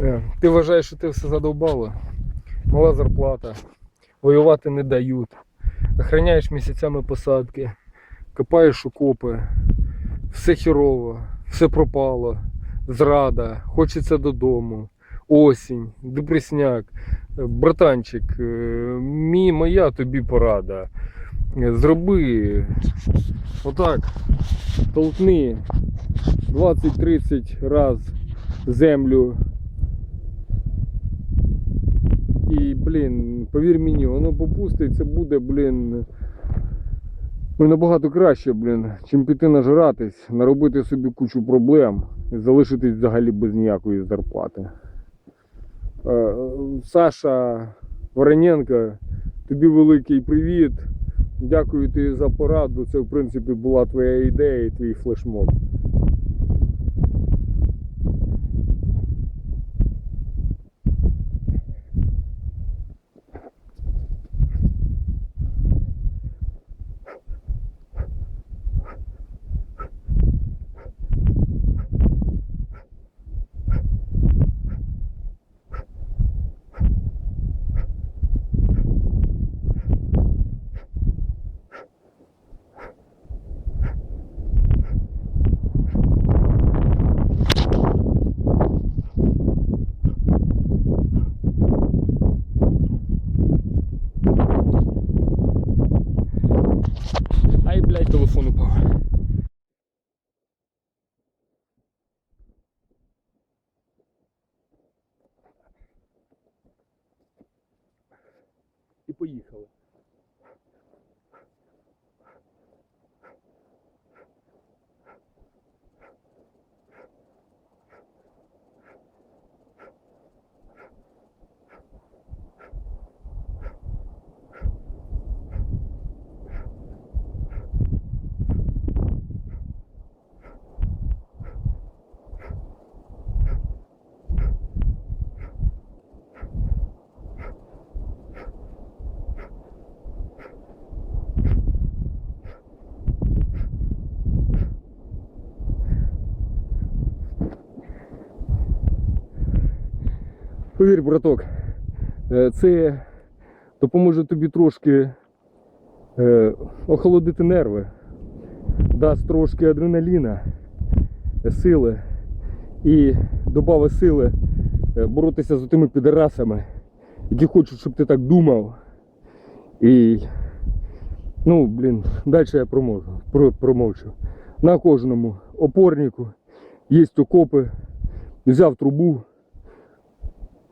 Е, Ти вважаєш, що ти все задовбало? Мала зарплата, воювати не дають. Охраняєш місяцями посадки, копаєш окопи, все хірово, все пропало, зрада, хочеться додому, осінь, депресняк. Е, Братанчик, е, мій, моя тобі порада. Зроби. Отак, толкни. 20-30 раз землю і, блін, повір мені, воно попустить, це буде, блін. Ну, набагато краще, блін, чим піти нажратись, наробити собі кучу проблем і залишитись взагалі без ніякої зарплати. Е, Саша Вороненко, тобі великий привіт. Дякую тобі за пораду. Це, в принципі, була твоя ідея і твій флешмоб. Блядь, телефон упав. І поїхали. Повір, браток, е, це допоможе тобі трошки е, охолодити нерви, дасть трошки адреналіна, е, сили і додавить сили боротися з тими підарасами, які хочуть, щоб ти так думав. І ну, блін, далі я проможу, про, промовчу. На кожному опорнику є окопи, взяв трубу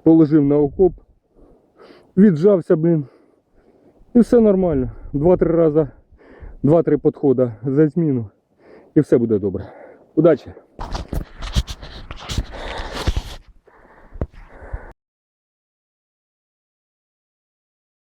положив на окоп, віджався, блін. І все нормально. Два-три рази, два-три підходи за зміну. І все буде добре. Удачі!